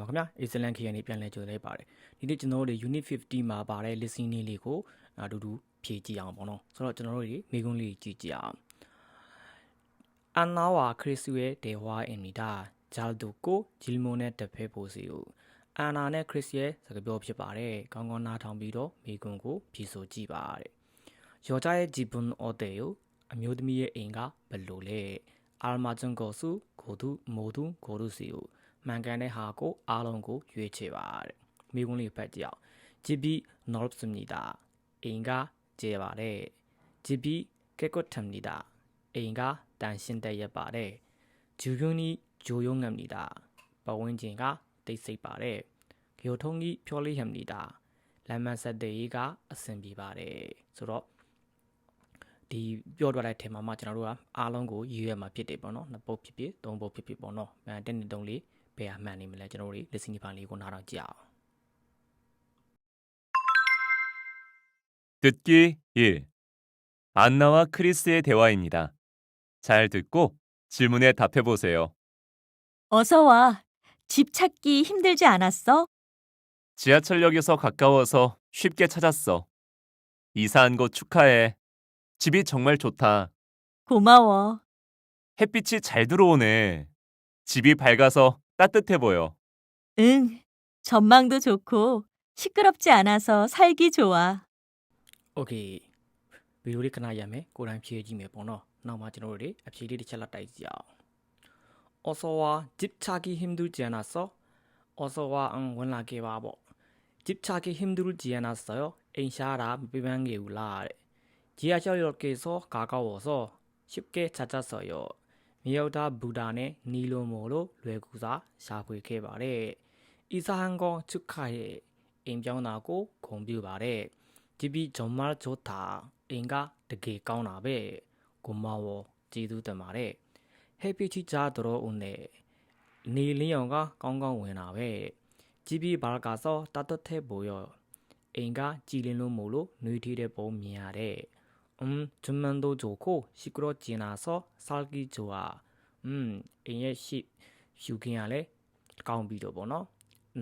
ပါခင်ဗျာ excellent KN နေပြန်လဲကြိုလိုက်ပါတယ်ဒီနေ့ကျွန်တော်တို့ unit 50မှာပါတဲ့ listening လေးကိုအတူတူဖြည့်ကြည့်အောင်ပေါ့နော်ဆိုတော့ကျွန်တော်တို့ဒီမိကုန်းလေးကြည့်ကြည့်အောင်အန်နာဝါခရစ်စုရဲ့ဒေဝါအင်မီတာဂျာလ်ဒိုကိုဂျီလမိုနဲ့တဖဲပိုစီကိုအန်နာနဲ့ခရစ်ရဲ့စကားပြောဖြစ်ပါတယ်ကောင်းကောင်းနားထောင်ပြီးတော့မိကုန်းကိုဖြည့်ဆိုကြည့်ပါတဲ့ယောက်ျားရဲ့ဂျီပွန်အော်တေကိုအမျိုးသမီးရဲ့အိမ်ကဘယ်လိုလဲအာမာဂျွန်ကိုစုကိုသူမိုသူကိုရုစီကို မှန်ကန်တဲ့ဟာကိုအားလုံးကိုရွေးချယ်ပါတဲ့မိကုန်းလေးဖတ်ကြည့်အောင်ဂျီဘီနော်ပ်စမီတာအိမ်ကကျေပါတယ်ဂျီဘီကဲကွတ်ထမ်နီတာအိမ်ကတန်ရှင်းတဲ့ရက်ပါတယ်ဂျူယွန်းနီဂျိုယုံငမ်နီတာပဝင်းကျင်ကတိတ်ဆိတ်ပါတယ်ဂီယိုထုံးကြီးဖြောလေးဟမ်နီတာလမ်းမဆက်တဲ့ရေးကအဆင်ပြေပါတယ်ဆိုတော့ဒီပြောထားတဲ့အထက်မှာမှကျွန်တော်တို့ကအားလုံးကိုရည်ရွယ်မှာဖြစ်တယ်ပေါ့နော်နှစ်ပုတ်ဖြစ်ဖြစ်သုံးပုတ်ဖြစ်ဖြစ်ပေါ့နော်အဲတက်နေတုံးလေး ဘယ်အမှန်နေမလဲကျွန်တော်တို့ listening ဖိုင်လေးကိုနားထောင်ကြည့်အောင် 듣기 1. 안나와 크리스의 대화입니다. 잘 듣고 질문에 답해 보세요. 어서 와. 집 찾기 힘들지 않았어? 지하철역에서 가까워서 쉽게 찾았어. 이사한 곳 축하해. 집이 정말 좋다. 고마워. 햇빛이 잘 들어오네. 집이 밝아서 따뜻해 보여. 응. 전망도 좋고 시끄럽지 않아서 살기 좋아. โอเคဗီဒီယိုလေးခဏရမယ်ကိုယ်တိုင်ဖြည့်ကြည့်မယ်ပေါ့နော်နောက်မှကျွန်တော်တို့တွေအဖြေလေးတစ်ချက်လောက်တိုက်ကြည့်အောင်အော်ဆိုဝါဂျစ်ချာကီဟင်ဒူဂျန်နာဆောအော်ဆိုဝါအန်ဝင်လာခဲ့ပါပေါ့ဂျစ်ချာကီဟင်ဒူဂျန်နာဆောအိမ်ရှားတာမပြပန်းခဲ့ဘူးလားတဲ့ဂျီယာချော်ရော့ကေဆောကာကောဝဆောရှစ်ကေချာချာဆောယော မြေယောက်တာဘူတာနဲ့နီလိုမိုလို့လွယ်ကူစွာရှာဖွေခဲ့ပါတယ်အီဆာဟန်ကောချုခါရဲ့အိမ်ပြောင်းတာကိုဂုံပြပါတယ်ကြည့်ပြီးဂျုံမာဂျိုတာအင်ကတကယ်ကောင်းတာပဲကိုမောဝကျေးဇူးတင်ပါတယ်ဟဲပီချီချာတော်ဦးနဲ့နေလင်းအောင်ကကောင်းကောင်းဝင်တာပဲကြည့်ပြီးဘာကာစောတတ်တဲ့ထဲပေါ်ရောအင်ကကြည်လင်းလို့မို့လို့နှွေးထီးတဲ့ပုံမြင်ရတဲ့ အမ်ဂျမန်ဒိုဂျိုကိုရှိကရောဂျီနာဆောဆာလ်ကီဂျိုအာအမ်အင်ရဲ့ရှိယူခင်ရလဲကောင်းပြီးတော့ဗောနော်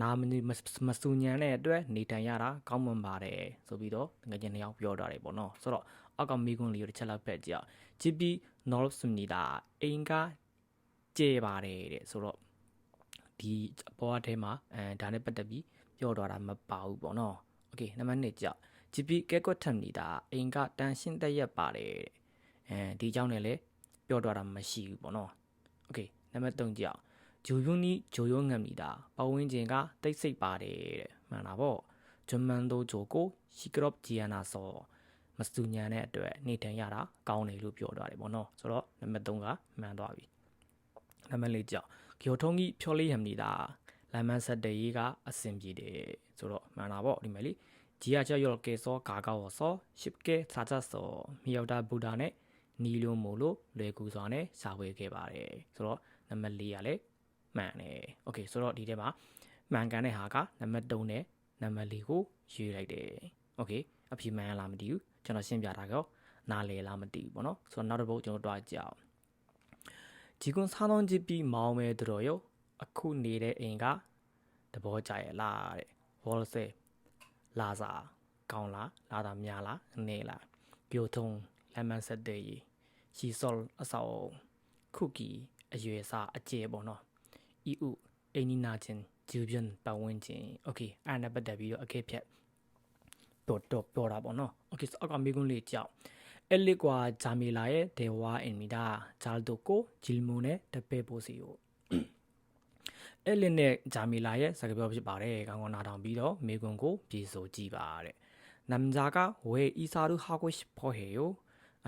နာမည်မမစူညံတဲ့အတွက်နေထိုင်ရတာကောင်းမွန်ပါတယ်ဆိုပြီးတော့ငွေချင်းနှစ်ယောက်ပြောထားတယ်ပေါ့နော်ဆိုတော့အောက်ကမိကွန်းလေးကိုတစ်ချက်လောက်ဖက်ကြည့်အောင်ဂျီပီနော်စမနီတာအင်ကကျေပါတယ်တဲ့ဆိုတော့ဒီအပေါ်အထဲမှာအဲဒါနဲ့ပတ်သက်ပြီးပြောထားတာမပါဘူးပေါ့နော်โอเคနံပါတ်1ကြောက် ဂျီပီကဲကွက်ထမ်နီတာအင်ကတန်ရှင်းတက်ရက်ပါတယ်တဲ့အဲဒီအကြောင်းနဲ့လည်းပြောထားတာမရှိဘူးပေါ့နော်โอเคနံပါတ်3ကြောက် ဂျိုယွန်းနီဂျိုယွန်းငံမီတာပဝင်းကျင်ကတိတ်ဆိတ်ပါတယ်တဲ့မှန်တာပေါ့ဂျမန်တိုဂျိုကိုရှီကရော့ဂျီယနာဆောမစတူညံတဲ့အတွက်နေထိုင်ရတာကောင်းတယ်လို့ပြောထားတယ်ပေါ့နော်ဆိုတော့နံပါတ်3ကမှန်သွားပြီနံပါတ်4ကြောင့်ဂီယိုထုံးကြီးဖြောလေးဟမ်နေတာလမ်းမဆက်တဲ့ရေးကအဆင်ပြေတယ်ဆိုတော့မှန်တာပေါ့ဒီမဲ့လေ ဂျီယာချယောကေဆောဂါကောဆောရှစ်ကေစာချဆောမြေယောက်တာဘူတာနဲ့နီလိုမိုလို့လွယ်ကူစွာနဲ့စာဝေခဲ့ပါတယ်ဆိုတော့နံပါတ်4ကလည်းမှန်တယ်။ Okay ဆိုတော့ဒီထဲမှာမှန်ကန်တဲ့ဟာကနံပါတ်3နဲ့နံပါတ်4ကိုရွေးလိုက်တယ်။ Okay အဖြေမှန်လားမသိဘူး။ကျွန်တော်ရှင်းပြတာကောနားလည်လားမသိဘူးပေါ့နော်။ဆိုတော့နောက်တစ်ပုတ်ကျွန်တော်တွားကြအောင်။ဒီကွန်စားလုံးကြည့်ပြီးမောင်းမဲတို့ရောအခုနေတဲ့အိမ်ကသဘောကျရဲ့လားတဲ့။ wall say လာစာကောင်းလားလာတာများလားနေလားပြိုထုံလမ်းမဆက်တဲ့ရီရှီဆော့အဆောက်ခုကီအရွယ်စားအကျဲပေါ့နော် EU အိနီနာချင်းဂျူဘန်ပတ်ဝန်းကျင်โอเคအဲ့ဒါပတ်သက်ပြီးတော့အခဲ့ဖြတ်တော့တော့ပြောတာပေါ့နော်โอเคအောက်ကမိကွန်းလေးကြောက်အဲ့လီကွာဂျာမီလာရဲ့ဒေဝါအင်မီဒါဂျာလ်ဒိုကိုဂျီလမိုနဲ့တပဲပိုစီကို အဲ့လီနဲ့ဂျာမီလာရဲ့စကားပြောဖြစ်ပါတယ်ကောင်းကောင်းနားထောင်ပြီးတော့မိကွန်းကိုပြေဆိုကြည့်ပါတဲ့နမ်ဂျာကဝေအီဆာရူဟာကိုရှိဖို့ဟေယို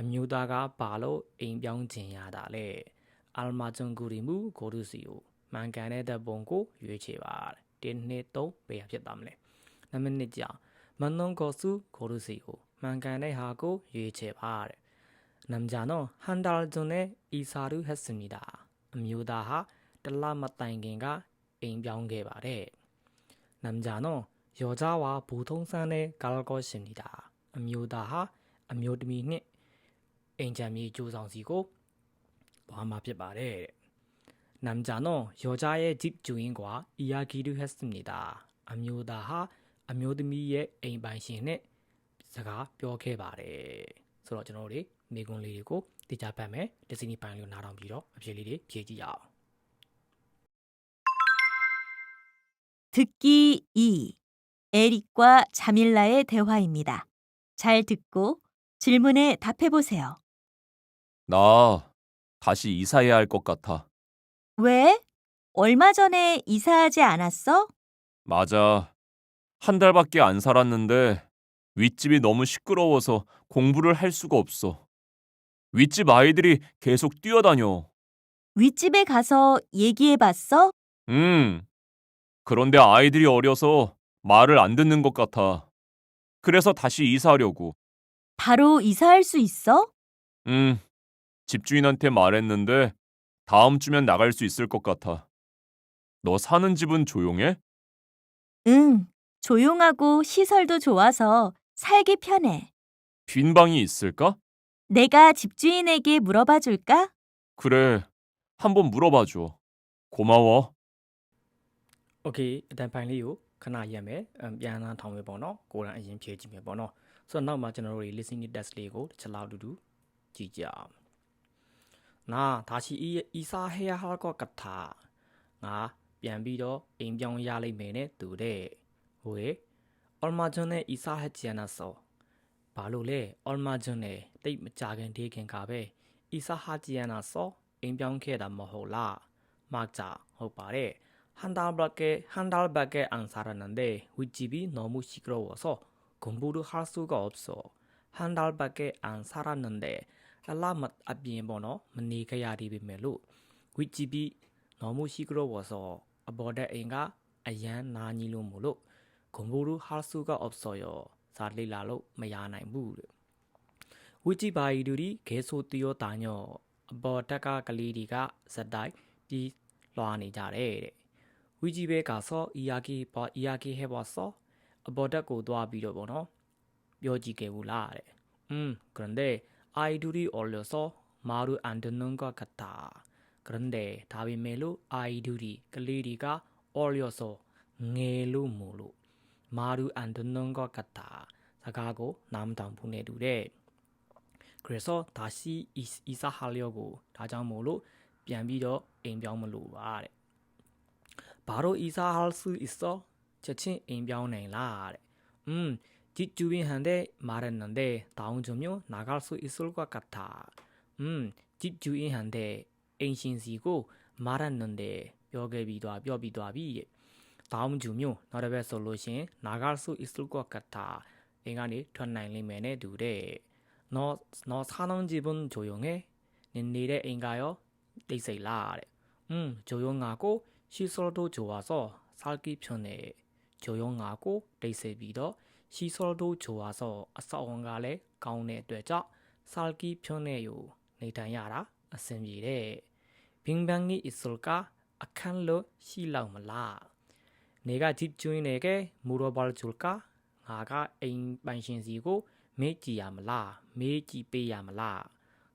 အမျိုးသားကဘာလို့အိမ်ပြောင်းခြင်းရတာလဲအလမာဂျွန်ဂူရီမူဂိုဒူစီကိုမှန်ကန်တဲ့ဓပုံကိုရွေးချယ်ပါတဲ့1 2 3ဘယ်ဟာဖြစ်သွားမလဲနံပါတ်1ကြောင်မန်နုံကိုစုကိုရုစီကိုမှန်ကန်တဲ့ဟာကိုရွေးချယ်ပါတဲ့နမ်ဂျာနောဟန်ဒါလ်ဂျွန်နဲ့အီဆာရူဟက်စမီတာအမျိုးသားဟာတလမတိုင်ခင်က အိမ်ပြောင်းခဲ့ပါတယ်။နမ်ဂျာနော်ယောက်ျားဟာဘူထုံဆန်းတဲ့ကာလကောရှင်နေတာအမျိုးသားဟာအမျိုးသမီးနဲ့အိမ်ချမ်းမြေကြိုးဆောင်စီကိုသွားမှာဖြစ်ပါတယ်တဲ့။နမ်ဂျာနော်ယောက်ျားရဲ့ဂျစ်ဂျူရင်းကွာအီယာဂီဒူဟက်စနေတာအမျိုးသားဟာအမျိုးသမီးရဲ့အိမ်ပိုင်ရှင်နဲ့စကားပြောခဲ့ပါတယ်ဆိုတော့ကျွန်တော်တို့မိကွန်းလေးတွေကိုတရားပတ်မယ်ဒီဇနီးပိုင်းလို့နားထောင်ပြီးတော့အဖြေလေးတွေဖြေကြည့်ရအောင် 듣기 2. 에릭과 자밀라의 대화입니다. 잘 듣고 질문에 답해 보세요. 나 다시 이사해야 할 것 같아. 왜? 얼마 전에 이사하지 않았어? 맞아. 한 달밖에 안 살았는데 윗집이 너무 시끄러워서 공부를 할 수가 없어. 윗집 아이들이 계속 뛰어다녀. 윗집에 가서 얘기해 봤어? 음. 그런데 아이들이 어려서 말을 안 듣는 것 같아. 그래서 다시 이사하려고. 바로 이사할 수 있어? 음. 집주인한테 말했는데 다음 주면 나갈 수 있을 것 같아. 너 사는 집은 조용해? 응. 조용하고 시설도 좋아서 살기 편해. 빈 방이 있을까? 내가 집주인에게 물어봐 줄까? 그래. 한번 물어봐 줘. 고마워. โอเคအတန်ပိုင်းလေးကိုခဏရက်မယ်အမ်ပြန်လာထောင်မယ်ပေါ့နော်ကိုယ်တိုင်အရင်ဖြည့်ကြည့်မယ်ပေါ့နော်ဆိုတော့နောက်မှာကျွန်တော်တို့တွေ listening test လေးကိုတစ်ချက်လောက်အတူတူကြည့်ကြအောင်နာဒါရှိအီအီစာဟေယာဟာကောကထာငါပြန်ပြီးတော့အိမ်ပြောင်းရလိမ့်မယ်နဲ့တူတဲ့ဟိုရေအော်မာဂျွန်နဲ့အီစာဟက်ဂျန်နာဆောဘာလို့လဲအော်မာဂျွန်နဲ့တိတ်မကြခင်တေးခင်ကပဲအီစာဟာဂျန်နာဆောအိမ်ပြောင်းခဲ့တာမဟုတ်လားမကြဟုတ်ပါတယ် 한 달밖에 한 달밖에 안 살았는데 윗집이 너무 시끄러워서 공부를 할 수가 없어. 한 달밖에 안 살았는데 달라맛 앞비에 번호 머니가 야리비멜로 윗집이 너무 시끄러워서 아버데 애가 아얀 나니로 모로 공부를 할 수가 없어요. 살리라로 마야나이무 윗집 아이들이 계속 뛰어다녀 아버데가 갈리리가 사다이 비 လောနေကြတယ်တဲ့ ဝီကြီးဘဲကဆောအီယာကီပါအီယာကီဟဲပါဆောအဘော်တက်ကိုသွားပြီးတော့ဗောနော်ပြောကြည့်ခဲ့ဘူးလားတဲ့อืม grande i do the all so maru and nunga kata grande ဒါပေမဲ့လို့ i do the ကလေးတွေက all your so ငယ်လို့မို့လို့ maru and nunga kata စကားကိုနားမတောင်ဘူးနဲ့တူတဲ့ greso dashi is isa halyo ကိုဒါကြောင့်မို့လို့ပြန်ပြီးတော့အိမ်ပြောင်းမလို့ပါတဲ့ ဘာလို့အီစာဟာဆူအစ်စောချက်ချင်းအိမ်ပြောင်းနိုင်လားတဲ့อืมจิจูวินฮันเดมารันนันเดตาวจมโยนากาซุอิซุลกวากัตถาอืมจิจูอินฮันเดအိမ်ရှင်စီကိုမာရနန်တဲ့ပြောခဲ့ပြီးသွားပြောပြီးသွားပြီတဲ့။တောင်းဂျူမျိုးနောက်တစ်ပတ်ဆိုလို့ရှင်နာဂါဆုအစ္စလကကတာအင်းကနေထွက်နိုင်လိမ့်မယ်နဲ့တူတဲ့။နော်နော်ဆာနုံဂျီဘွန်ဂျိုယုံငယ်နေနေတဲ့အိမ်ကရောတိတ်ဆိတ်လားတဲ့။อืมဂျိုယုံငါကို ရှိဆောတိုဂျိုဝါဆောစာကီဖြွန်နဲ့ဂျိုယုံငါကိုဒိတ်စေပြီးတော့ရှိဆောတိုဂျိုဝါဆောအဆောက်အုံကလည်းကောင်းတဲ့အတွက်ကြောင့်စာကီဖြွန်နဲ့ယူနေထိုင်ရတာအဆင်ပြေတဲ့ဘင်ဘန်ဂီအစ်ဆလကာအခန်းလို့ရှိလောက်မလားနေကဂျစ်ကျွင်းနေကမူရောဘလ်ဂျူလ်ကာငါကအိမ်ပိုင်ရှင်စီကို မေးကြည့်ရမလားမေးကြည့်ပေးရမလား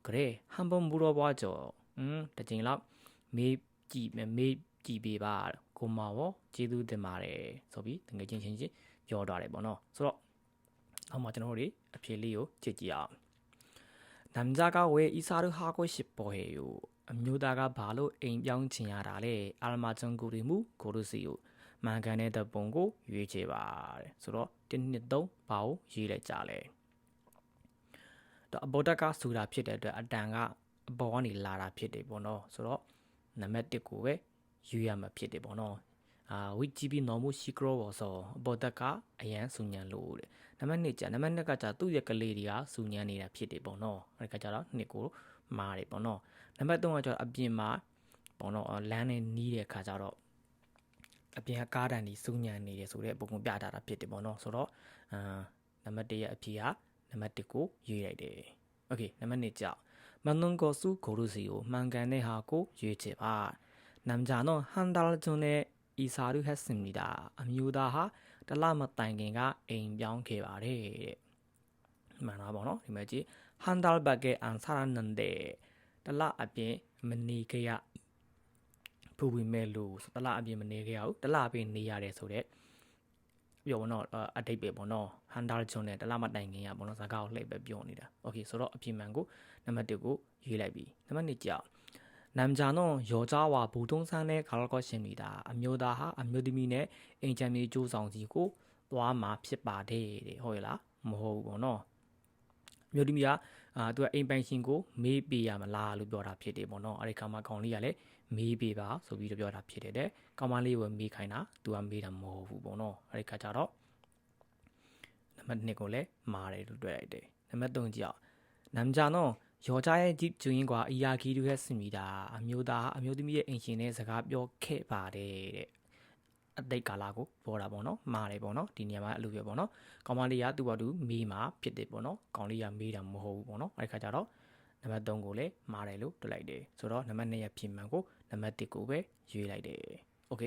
ကဲဟမ်ဘွန်မူရောဘွားကျော်อืมတကြိမ်လောက်မေးကြည့်မေး ကြည်ပေးပါကိုမောင်ရောကျေးဇူးတင်ပါတယ်ဆိုပြီးငွေချင်းချင်းချင်းပြောထားတယ်ပေါ့နော်ဆိုတော့အောက်မှာကျွန်တော်တို့အဖြေလေးကိုကြည့်ကြည့်အောင်နမ်ဇာကဝေအီစာရဟာကိုရှိပေါ်ဟေယိုအမျိုးသားကဘာလို့အိမ်ပြောင်းချင်ရတာလဲအာရမချွန်ကိုရီမူကိုရုစီယိုမန်ကန်တဲ့တပုံကိုရွေးချယ်ပါတဲ့ဆိုတော့1နှစ်3ဘာကိုရေးလိုက်ကြလဲတော့အဘော်တက်ကဆိုတာဖြစ်တဲ့အတွက်အတန်ကအပေါ်ကနေလာတာဖြစ်တယ်ပေါ့နော်ဆိုတော့နံပါတ်1ကိုပဲ ယူရမှာဖြစ်တယ်ပေါ့နော်အာဝီဂျီဘီနော်မိုရှိကရောဆိုဘောတက်ကအရန်စူညံလို့တဲ့နံပါတ်2ကျနံပါတ်2ကကျသူ့ရဲ့ကလေးတွေကစူညံနေတာဖြစ်တယ်ပေါ့နော်အဲ့ဒါကကျတော့နှစ်ကိုမားတယ်ပေါ့နော်နံပါတ်3ကကျတော့အပြင်မှာပေါ့နော်လမ်းနဲ့နီးတဲ့ခါကျတော့အပြင်ကားတန်ဒီစူညံနေတယ်ဆိုတဲ့ပုံပုံပြထားတာဖြစ်တယ်ပေါ့နော်ဆိုတော့အာနံပါတ်1ရဲ့အဖြေကနံပါတ်1ကိုရွေးလိုက်တယ်โอเคနံပါတ်2ကျမန်နွန်ကိုစုကိုရုစီကိုမှန်ကန်တဲ့ဟာကိုရွေးချယ်ပါ 남자는 한 달 전에 이사를 했습니다. 아뮤다하 달라마 땅겐가 애인병 개발해. 만화 번호 이거지 한 달밖에 안 살았는데 달라 앞에 머니게야 ဖူဝင်မဲ့လို့ဆိုတလအပြင်မနေခဲ့ရဘူးတလအပြင်နေရတယ်ဆိုတော့ပြောဘောနော်အတိတ်ပဲပေါ့နော်ဟန်ဒါဂျွန်နဲ့တလမတိုင်ခင်ရပေါ့နော်စကားကိုလှည့်ပဲပြောနေတာโอเคဆိုတော့အပြင်မှန်ကိုနံပါတ်1ကိုရွေးလိုက်ပြီနံပါတ်2ကြောက် နမ်ဂျာနော်ယောချာဝါဘူတုံးဆန်းနဲ့ကာလကောရှင်နေတာအမျိုးသားဟာအမျိုးသမီးနဲ့အိမ်ချမ်းမြေကျိုးဆောင်စီကိုသွားမှာဖြစ်ပါတယ်တဲ့ဟုတ်ရဲ့လားမဟုတ်ဘူးပေါ့နော်အမျိုးသမီးကအာသူကအိမ်ပိုင်ရှင်ကိုမေးပေးရမလားလို့ပြောတာဖြစ်တယ်ပေါ့နော်အဲ့ဒီခါမှာကောင်လေးကလည်းမေးပေးပါဆိုပြီးတော့ပြောတာဖြစ်တယ်တဲ့ကောင်မလေးကိုမေးခိုင်းတာသူကမေးတာမဟုတ်ဘူးပေါ့နော်အဲ့ဒီခါကျတော့နံပါတ်2ကိုလည်းမာတယ်လို့တွေ့လိုက်တယ်နံပါတ်3ကြောက်နမ်ဂျာနော် ယောချာရဲ့ဂျစ်ကျွင်းကွာအီယာခီတို့ရဲ့စင်မီတာအမျိုးသားအမျိုးသမီးရဲ့အိမ်ရှင်နဲ့စကားပြောခဲ့ပါတယ်တဲ့အတိတ်ကာလကိုပြောတာပေါ့နော်မာတယ်ပေါ့နော်ဒီနေရာမှာအဲ့လိုပြောပေါ့နော်ကောင်မလေးကသူ့ဘာသူမေးမှာဖြစ်တယ်ပေါ့နော်ကောင်လေးကမေးတာမဟုတ်ဘူးပေါ့နော်အဲ့ဒီခါကျတော့နံပါတ်3ကိုလည်းမာတယ်လို့တွေ့လိုက်တယ်ဆိုတော့နံပါတ်2ရဲ့ပြင်မှန်ကိုနံပါတ်1ကိုပဲရွေးလိုက်တယ်โอเค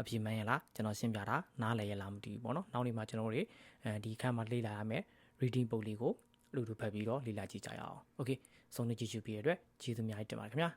အပြင်မှန်ရလားကျွန်တော်ရှင်းပြတာနားလည်ရလားမသိဘူးပေါ့နော်နောက်နေ့မှာကျွန်တော်တို့တွေအဲဒီခန်းမှာလေ့လာရမယ် reading ပုံလေးကိုလူလူဖတ်ပြီးတော့လေ့လာကြည့်ကြရအောင်โอเค ဆုံးနေကြည့်ရှုပြီးရတဲ့အတွက်ကျေးဇူးအများကြီးတင်ပါတယ်ခင်ဗျာ